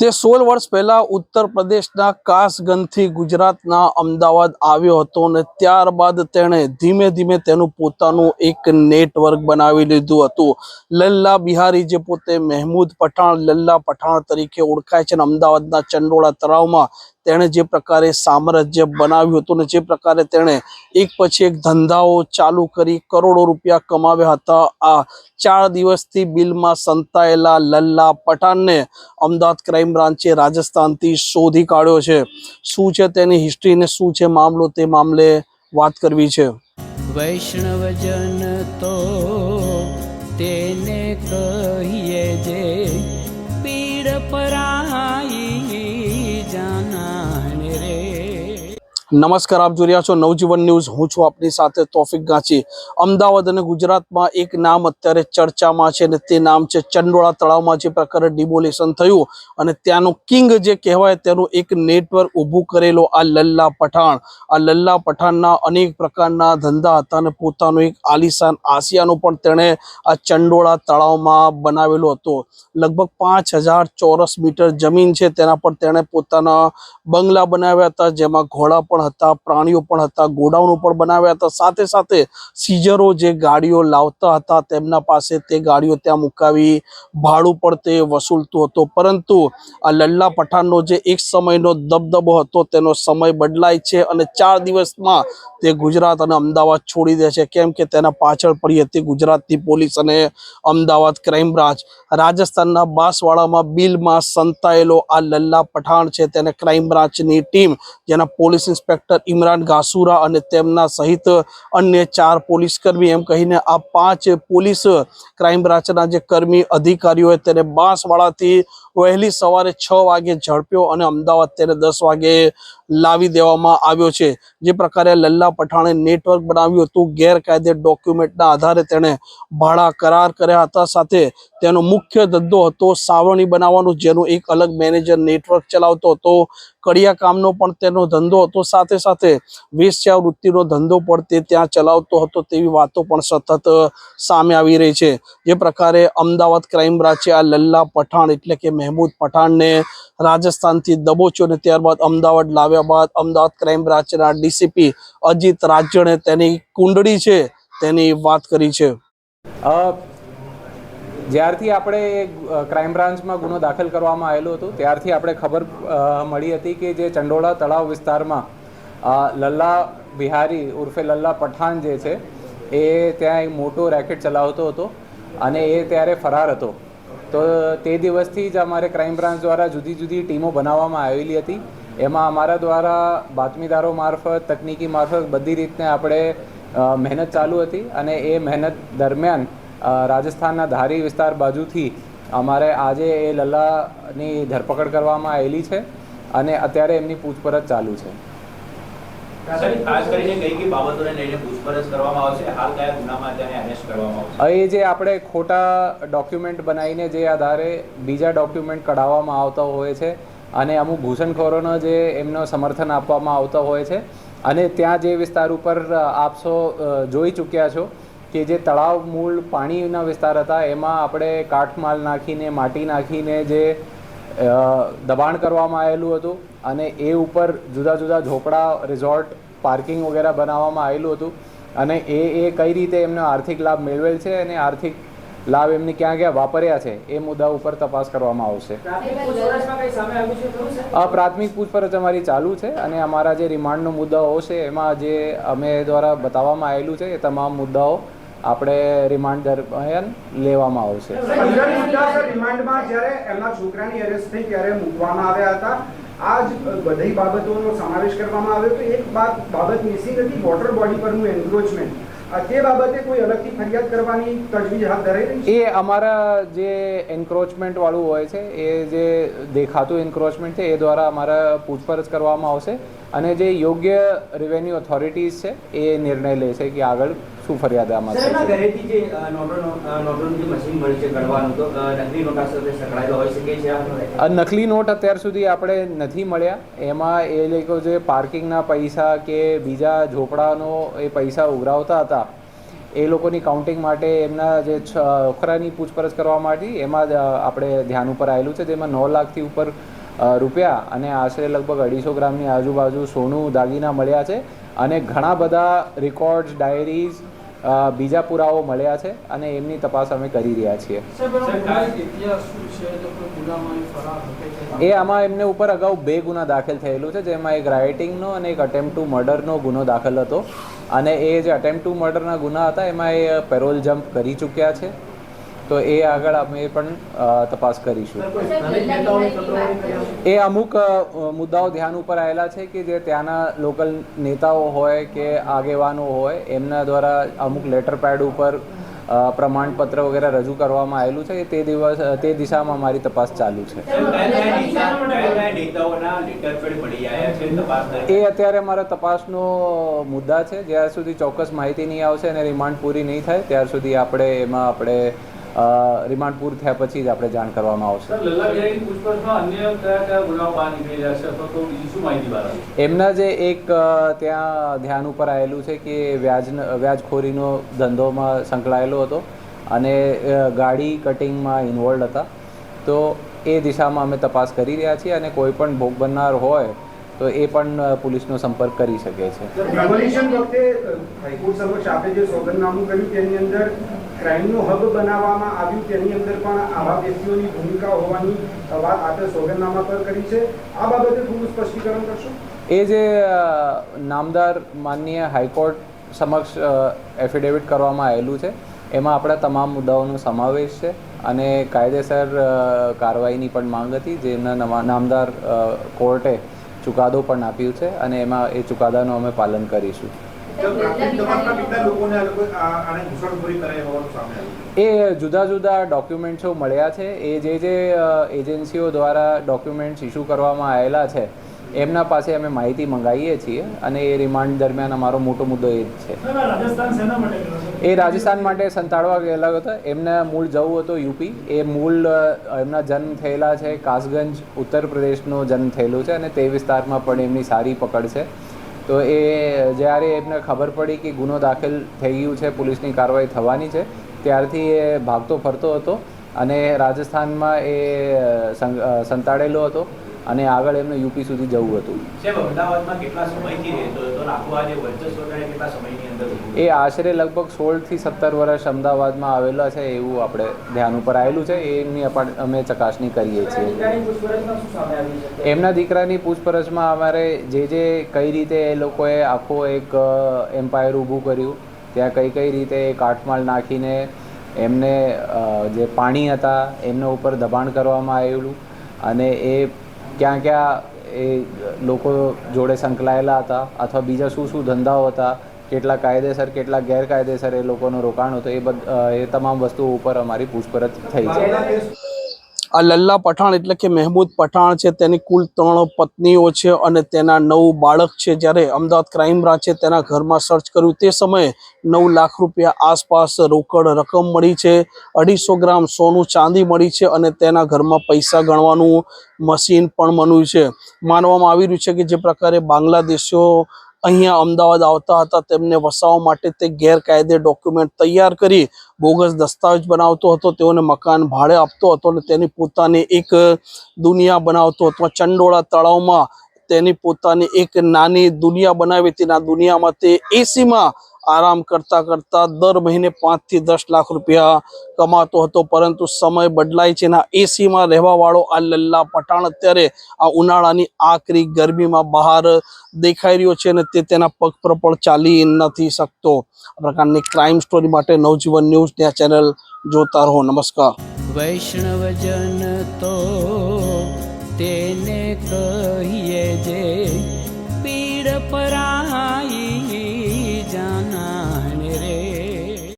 તે સોળ વર્ષ પહેલા ઉત્તર પ્રદેશના કાસગંજથી ગુજરાતના અમદાવાદ આવ્યો હતો અને ત્યારબાદ તેણે ધીમે ધીમે તેનું પોતાનું એક નેટવર્ક બનાવી લીધું હતું. લલ્લા બિહારી જે પોતે મહેમૂદ પઠાણ, લલ્લા પઠાણ તરીકે ઓળખાય છે અને અમદાવાદના ચંડોળા તળાવમાં તેણે જે પ્રકારે સામ્રાજ્ય બનાવ્યું હતું ને જે પ્રકારે તેણે એક પછી એક ધંધાઓ ચાલુ કરી કરોડો રૂપિયા કમાવ્યા હતા. આ ચાર દિવસથી બિલમાં સંતાયેલા લલ્લા પઠાણને અમદાવાદ ક્રાઇમ બ્રાન્ચે રાજસ્થાનથી શોધી કાઢ્યો છે. શું છે તેની હિસ્ટ્રી ને શું છે મામલો તે મામલે વાત કરવી છે. વૈષ્ણવજન તો તેને કહીએ નમસ્કાર, આપ જોઈ રહ્યા છો નવજીવન ન્યૂઝ. હું છું આપની સાથે તોફિક ગાંચી. અમદાવાદ અને ગુજરાતમાં એક નામ અત્યારે ચર્ચામાં છે અને તે નામ છે ચંડોળા તળાવમાં જે પ્રકારે ડિમોલેશન થયું અને ત્યાંનો કિંગ જે કહેવાય તેનું એક નેટવર્ક ઊભું કરેલો, આ લલ્લા પઠાણ. આ લલ્લા પઠાણના અનેક પ્રકારના ધંધા હતા અને પોતાનું એક આલિશાન આસિયાનું પણ તેણે આ ચંડોળા તળાવમાં બનાવેલો હતો. લગભગ પાંચ ચોરસ મીટર જમીન છે, તેના પર તેણે પોતાના બંગલા બનાવ્યા હતા, જેમાં ઘોડા પણ હતા, પ્રાણીઓ પણ હતા, ગોડાઉનો પણ બનાવ્યા હતા. સાથે સાથે સીઝરો જે ગાડીઓ લાવતા હતા તેમના પાસે તે ગાડીઓ ત્યાં મુકાવી ભાડું પણ તે વસૂલતું હતો. પરંતુ આ લલ્લા પઠાણનો જે એક સમયનો દબદબો હતો તેનો સમય બદલાય છે અને ચાર દિવસમાં તે ગુજરાત અને અમદાવાદ છોડી દે છે. કેમ કે તેના પાછળ પડી હતી ગુજરાતની પોલીસ અને અમદાવાદ ક્રાઇમ બ્રાન્ચ. રાજસ્થાનના બાંસવાડામાં બિલમાં સંતાયેલો આ લલ્લા પઠાણ છે. તેને ક્રાઇમ બ્રાન્ચની ટીમ, જેના પોલીસ ઇન્સ્પેક્ટર ઇમરાન ગાસુરા અને તેમના સહિત અન્ય ચાર પોલીસ કર્મી એમ કહીને આ પાંચ પોલીસ ક્રાઇમ બ્રાન્ચના જે કર્મી અધિકારીઓએ તેને બાંસવાડાથી વહેલી સવારે છ વાગે ઝડપ્યો અને અમદાવાદ તેને દસ વાગે લાવી દેવામાં આવ્યો છે. જે પ્રકારે લલ્લા પઠાણે નેટવર્ક બનાવ્યું હતું. ગેરકાયદે ડોક્યુમેન્ટના આધારે તેણે ભાડા કરાર કર્યા હતા. સાથે તેનો મુખ્ય ધંધો હતો સાવરણી બનાવવાનું, જેનું એક અલગ મેનેજર નેટવર્ક ચલાવતો હતો. કડિયા કામનો પણ તેનો ધંધો હતો. સાથે સાથે વેશ્યા વૃત્તિનો ધંધો પણ તે ત્યાં ચલાવતો હતો તેવી વાતો પણ સતત સામે આવી રહી છે. જે પ્રકારે અમદાવાદ ક્રાઇમ બ્રાંચે આ લલ્લા પઠાણ એટલે કે મહેમૂદ પઠાણને રાજસ્થાનથી દબોચ્યો અને ત્યારબાદ અમદાવાદ લાવ્યા બાદ અમદાવાદ ક્રાઇમ બ્રાન્ચના ડીસીપી અજીત રાજ્યણે તેની કુંડળી છે તેની વાત કરી છે. જ્યારથી આપણે ક્રાઇમ બ્રાન્ચમાં ગુનો દાખલ કરવામાં આવેલો હતો, ત્યારથી આપણે ખબર મળી હતી કે જે ચંડોળા તળાવ વિસ્તારમાં લલ્લા બિહારી ઉર્ફે લલ્લા પઠાણ જે છે, એ ત્યાં એક મોટો રેકેટ ચલાવતો હતો અને એ ત્યારે ફરાર હતો. તો તે દિવસથી જ અમારે ક્રાઇમ બ્રાન્ચ દ્વારા જુદી જુદી ટીમો બનાવવામાં આવેલી હતી. એમાં અમારા દ્વારા બાતમીદારો મારફત, તકનીકી મારફત બધી રીતને આપણે મહેનત ચાલુ હતી અને એ મહેનત દરમિયાન રાજસ્થાનના ધારી વિસ્તાર બાજુથી અમારે આજે એ લલ્લાની ધરપકડ કરવામાં આવેલી છે અને અત્યારે એમની પૂછપરછ ચાલુ છે. એ જે આપણે ખોટા ડોક્યુમેન્ટ બનાવીને જે આધારે બીજા ડોક્યુમેન્ટ કઢાવવામાં આવતા હોય છે અને અમુક ઘૂસણખોરોનો જે એમનો સમર્થન આપવામાં આવતો હોય છે. અને ત્યાં જે વિસ્તાર ઉપર આપસો જોઈ ચૂક્યા છો કે જે તળાવ, મૂળ, પાણીના વિસ્તાર હતા, એમાં આપણે કાઠમાલ નાખીને, માટી નાખીને જે દબાણ કરવામાં આવેલું હતું. અને એ ઉપર જુદા જુદા ઝોપડા રિઝોર્ટ પાર્કિંગ વગેરે બનાવવામાં આવેલું હતું. અને એ એ કઈ રીતે એમનો આર્થિક લાભ મેળવેલ છે અને આર્થિક લાભ એમને ક્યાં ક્યાં વાપર્યા છે એ મુદ્દા ઉપર તપાસ કરવામાં આવશે. આ પ્રાથમિક પૂછપરછ અમારી ચાલુ છે અને અમારા જે રિમાન્ડનો મુદ્દાઓ છે એમાં જે અમે દ્વારા બતાવવામાં આવેલું છે એ તમામ મુદ્દાઓ આપણે રિમાન્ડ દરમિયાન લેવામાં આવશે. રિમાન્ડમાં જ્યારે એમના છોકરાની અરેસ્ટ થઈ ત્યારે મૂકવામાં આવ્યા હતા. આ જ બધી બાબતોનો સમાવેશ કરવામાં આવ્યો તો એક બાબત મિસિંગ હતી વોટર બોડી પરનું એન્ક્રોચમેન્ટ તે બાબતે કોઈ અલગથી ફરિયાદ કરવાની તજવીજ હાથ ધરાઈ રહી એ અમારા જે એન્ક્રોચમેન્ટ વાળું હોય છે, એ જે દેખાતું એન્ક્રોચમેન્ટ છે, એ દ્વારા અમારા પૂછપરછ કરવામાં આવશે. અને જે યોગ્ય રેવન્યુ ઓથોરિટીઝ છે, એ નિર્ણય લે છે કે આગળ શું ફરિયાદ આમાં આ ઘરેથી જે નોટોનું મશીન મળી છે ગણવાનું તો નકલી નોટા સાથે સંકળાયેલો હોઈ શકે છે આ આ નકલી નોટ અત્યાર સુધી આપણે નથી મળ્યા. એમાં એ લોકો જે પાર્કિંગના પૈસા કે બીજા ઝોપડાનો એ પૈસા ઉઘરાવતા હતા એ લોકોની કાઉન્ટિંગ માટે એમના જે છોકરાની પૂછપરછ કરવા માટે એમાં આપણે ધ્યાન ઉપર આવેલું છે જેમાં નવ લાખથી ઉપર રૂપિયા અને આશરે લગભગ અઢીસો ગ્રામની આજુબાજુ સોનું દાગીના મળ્યા છે. અને ઘણા બધા રેકોર્ડ્સ ડાયરીઝ બીજા પુરાવો મળ્યા છે અને એમની તપાસ અમે કરી રહ્યા છીએ. એ આમાં એમને ઉપર અગાઉ બે ગુના દાખલ થયેલું છે જેમાં એક રાઇટિંગનો અને એક અટેમ્પ ટુ મર્ડરનો ગુનો દાખલ હતો. અને એ જે અટેમ્પ ટુ મર્ડરના ગુના હતા એમાં એ પેરોલ જમ્પ કરી ચૂક્યા છે. તો એ આગળ અમે પણ તપાસ કરીશું. એ અમુક મુદ્દાઓ ધ્યાન ઉપર આવેલા છે કે જે ત્યાંના લોકલ નેતાઓ હોય કે આગેવાનો હોય એમના દ્વારા અમુક લેટર પેડ ઉપર પ્રમાણપત્ર વગેરે રજૂ કરવામાં આવેલું છે તે દિવસ તે દિશામાં મારી તપાસ ચાલુ છે? એ અત્યારે મારા તપાસનો મુદ્દા છે. જ્યાર સુધી ચોક્કસ માહિતી નહીં આવશે અને રિમાન્ડ પૂરી નહીં થાય ત્યાર સુધી આપણે એમાં આપણે રિમાન્ડ પૂરું થયા પછી જ આપણે જાણ કરવામાં આવશે? એમના જે એક ત્યાં ધ્યાન ઉપર આવેલું છે કે વ્યાજ વ્યાજખોરીનો ધંધોમાં સંકળાયેલો હતો અને ગાડી કટિંગમાં ઇન્વોલ્વ હતા તો એ દિશામાં અમે તપાસ કરી રહ્યા છીએ અને કોઈ પણ ભોગ બનનાર હોય તો એ પણ પોલીસનો સંપર્ક કરી શકે છે. ડિમોલિશન વખતે હાઈકોર્ટ સમક્ષ આપે જે સોગંદનામું કર્યું તેની અંદર ક્રાઇમનું હબ બનાવવામાં આવ્યું તેની અંદર પણ આવા વ્યક્તિઓની ભૂમિકા હોવાની વાત આપે સોગંદનામા પર કરી છે. આ બાબતે થોડું સ્પષ્ટીકરણ કરશો? એ જે નામદાર માનનીય હાઈકોર્ટ સમક્ષ એફિડેવિટ કરવામાં આવેલું છે એમાં આપણા તમામ મુદ્દાઓનો સમાવેશ છે અને કાયદેસર કાર્યવાહીની પણ માંગ હતી જેના નામદાર કોર્ટે ચુકાદો પણ આપ્યું છે અને એમાં એ ચુકાદાનું અમે પાલન કરીશું. એ જુદા જુદા ડોક્યુમેન્ટ્સો મળ્યા છે. એ જે જે એજન્સીઓ દ્વારા ડોક્યુમેન્ટ્સ ઇસ્યુ કરવામાં આવેલા છે એમના પાસે અમે માહિતી મંગાવીએ છીએ અને એ રિમાન્ડ દરમિયાન અમારો મોટો મુદ્દો એ જ છે. એ રાજસ્થાન માટે સંતાડવા ગયેલા હતા. એમને મૂળ જવું હતું યુપી. એ મૂળ એમના જન્મ થયેલા છે કાસગંજ ઉત્તર પ્રદેશનો જન્મ થયેલો છે અને તે વિસ્તારમાં પણ એમની સારી પકડ છે. તો એ જ્યારે એમને ખબર પડી કે ગુનો દાખલ થઈ ગયું છે પોલીસની કાર્યવાહી થવાની છે ત્યારથી એ ભાગતો ફરતો હતો અને રાજસ્થાનમાં એ સંતાડેલો હતો. અને આગળ એમને યુપી સુધી જવું હતું. એ આશરે લગભગ સોળથી સત્તર વર્ષ અમદાવાદમાં આવેલા છે એવું આપણે ધ્યાન ઉપર આવેલું છે. એમની અમે ચકાસણી કરીએ છીએ. એમના દીકરાની પૂછપરછમાં અમારે જે જે કઈ રીતે એ લોકોએ આખો એક એમ્પાયર ઊભું કર્યું ત્યાં કઈ કઈ રીતે એ કાટમાળ નાખીને એમને જે પાણી હતા એમના ઉપર દબાણ કરવામાં આવેલું અને એ ક્યાં ક્યાં એ લોકો જોડે સંકળાયેલા હતા અથવા બીજા શું શું ધંધાઓ હતા, કેટલા કાયદેસર, કેટલા ગેરકાયદેસર એ લોકોનું રોકાણ હતું, એ બધ એ તમામ વસ્તુઓ ઉપર અમારી પૂછપરછ થઈ છે. આ લલ્લા પઠાણ એટલે કે મહેમૂદ પઠાણ છે, તેની કુલ ત્રણ પત્નીઓ છે અને તેના નવ બાળક છે. જ્યારે અમદાવાદ ક્રાઇમ બ્રાન્ચે તેના ઘરમાં સર્ચ કર્યું, તે સમયે નવ લાખ રૂપિયા આસપાસ રોકડ રકમ મળી છે. અઢીસો ગ્રામ સોનું ચાંદી મળી છે અને તેના ઘરમાં પૈસા ગણવાનું મશીન પણ મળ્યું છે. માનવામાં આવી રહ્યું છે કે જે પ્રકારે બાંગ્લાદેશીઓ અહીંયા અમદાવાદ આવતા હતા, તેમને વસાવવા માટે તે ગેરકાયદે ડોક્યુમેન્ટ તૈયાર કરી બોગસ દસ્તાવેજ બનાવતો હતો, તેઓને મકાન ભાડે આપતો હતો અને તેની પોતાની એક દુનિયા બનાવતો હતો. ચંડોળા તળાવમાં તેની પોતાની એક નાની દુનિયા બનાવી હતી. દુનિયામાં તે એસીમાં આરામ કરતા કરતા દર મહિને પાંચથી દસ લાખ રૂપિયા કમાતો હતો, પરંતુ સમય બદલાય છે અને એસીમાં રહેવા વાળો આ લલ્લા પઠાણ અત્યારે આ ઉનાળાની આકરી ગરમીમાં બહાર દેખાઈ રહ્યો છે અને તે તેના પગ પર પણ ચાલી નથી શકતો. પ્રકારની ક્રાઇમ સ્ટોરી માટે નવજીવન ન્યૂઝ ને આ ચેનલ જોતા રહો. નમસ્કાર. વૈષ્ણવજન તો તેને કહીએ જે